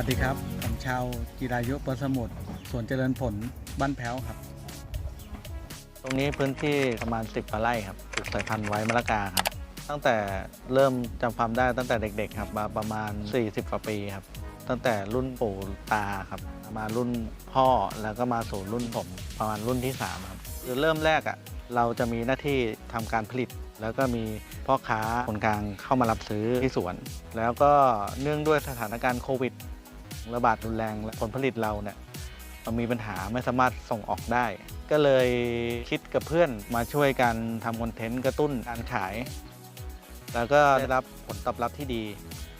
วัสดีครับ ผมชาวจิรายุปสมุทรสวนเจริญผลบ้านแพ้วครับ ตรงนี้พื้นที่ประมาณ 10กว่าไร่ครับปลูกสายพันธุ์ไว้มะละกาครับ ตั้งแต่เริ่มจำความได้ตั้งแต่เด็ก ๆ ครับมาประมาณ 40กว่าปีครับ ตั้งแต่รุ่นปู่ตาครับ มารุ่นพ่อแล้วก็มาสู่รุ่นผมประมาณรุ่นที่3ครับคือเริ่มแรกอะ่ะเราจะมีหน้าที่ทำการผลิต แล้วก็มีพ่อค้าคนกลางเข้ามารับซื้อที่สวน แล้วก็เนื่องด้วยสถานการณ์โควิด ระบาดรุนแรงและผลผลิตเราเนี่ยมันมีปัญหาไม่สามารถส่งออกได้ ก็เลยคิดกับเพื่อนมาช่วยกันทำคอนเทนต์กระตุ้นการขาย แล้วก็ได้รับผลตอบรับที่ดี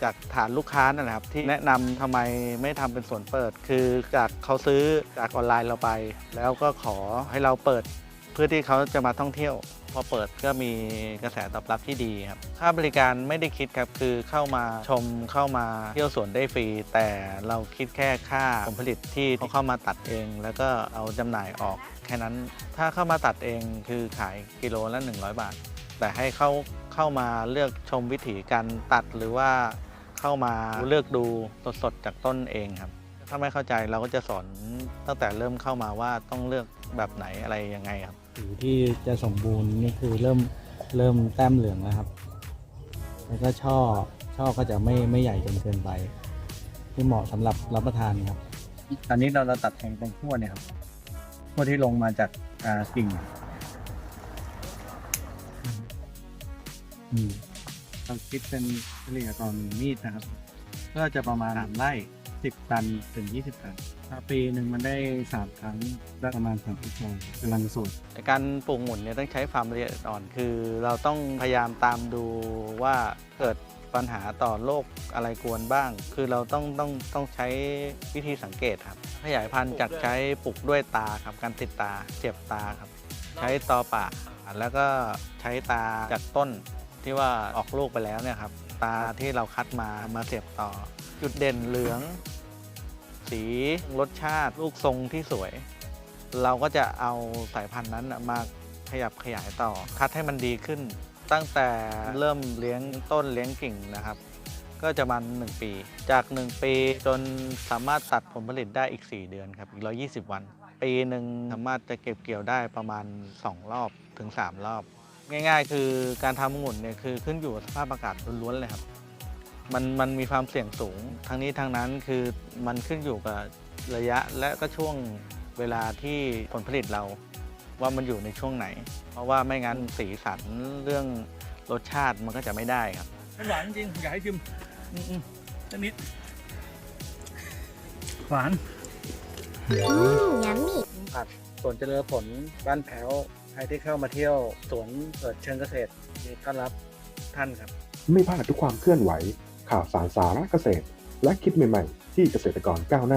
จากฐานลูกค้านั่นแหละครับ ที่แนะนำทำไมไม่ทำเป็นส่วนเปิด คือจากเขาซื้อจากออนไลน์เราไป แล้วก็ขอให้เราเปิด พื่อที่เขาจะมาท่องเที่ยว พอเปิดก็มีกระแสตอบรับที่ดีครับค่าบริการไม่ได้คิดครับคือเข้ามาชมเข้ามาเที่ยวสวนได้ฟรี แต่เราคิดแค่ค่าผลผลิตที่เขาเข้ามาตัดเอง แล้วก็เอาจำหน่ายออกแค่นั้นถ้าเข้ามาตัดเองคือขายกิโลละ100 บาท แต่ให้เข้าเข้ามาเลือกชมวิถีการตัดหรือว่าเข้ามาเลือกดูสดๆจากต้นเองครับ ถ้าไม่เข้าใจเราก็จะสอนตั้งแต่เริ่มเข้ามาว่าต้องเลือกแบบไหนอะไรยังไงครับ ผิวที่จะสมบูรณ์นี่คือเริ่มเริ่มแต้มเหลืองแล้วครับแล้วก็ช่อช่อก็จะไม่ไม่ใหญ่จนเกินไป ที่เหมาะสำหรับรับประทานครับ ตอนนี้เราเราตัดแทงตรงขั้วเนี่ยครับขั้วที่ลงมาจากอ่ากิ่งอืม เราคิดเป็นเฉลี่ยต่อหนึ่งมีดนะครับ ก็จะประมาณสามไร่สิบตันถึงยี่สิบตันถ้าปีหนึ่งมันได้สามครั้งได้ประมาณสามสิบตันกำลังสดในการปลูกหมุนเนี่ยต้องใช้ความละเอียดอ่อนคือ เราต้องพยายามตามดูว่าเกิดปัญหาต่อโรคอะไรกวนบ้าง คือเราต้องต้องต้องใช้วิธีสังเกตครับ ขยายพันธุ์จากใช้ปลูกด้วยตาครับ การติดตาเจ็บตาครับ ใช้ตอป่าแล้วก็ใช้ตาจากต้น ที่ว่าออกลูกไปแล้วเนี่ยครับ ตาที่เราคัดมามาเสียบต่อ จุดเด่นเหลือง สีรสชาติลูกทรงที่สวย เราก็จะเอาสายพันธุ์นั้นมาขยับขยายต่อ คัดให้มันดีขึ้น ตั้งแต่เริ่มเลี้ยงต้นเลี้ยงกิ่งนะครับ ก็จะมัน 1 ปี จาก 1 ปีจนสามารถตัดผลผลิตได้อีก 4 เดือนครับ อีก 120 วัน ปีหนึ่งสามารถจะเก็บเกี่ยวได้ประมาณ 2 รอบถึง 3 รอบ ง่าย ๆ คือการทำองุ่นเนี่ยคือขึ้นอยู่กับสภาพอากาศล้วนๆเลยครับ มันมันมีความเสี่ยงสูงทั้งนี้ทั้งนั้นคือมันขึ้นอยู่กับระยะและก็ช่วงเวลาที่ผลผลิตเรา ว่ามันอยู่ในช่วงไหน เพราะว่าไม่งั้นสีสันเรื่องรสชาติมันก็จะไม่ได้ครับหวานจริงอยากให้ชิมอืมๆสักนิด หวาน Mmm, yummy. ผัดสวนเจริญผลบ้านแพ้วใค รที่เข้ามาเที่ยวสวนเปิดเชิงเกษตรยินดีต้อนรับท่านครับ ไม่พลาดทุกความเคลื่อนไหว ข่าวสารสาระเกษตร และคลิปใหม่ ๆ ที่เกษตรกรก้าวหน้า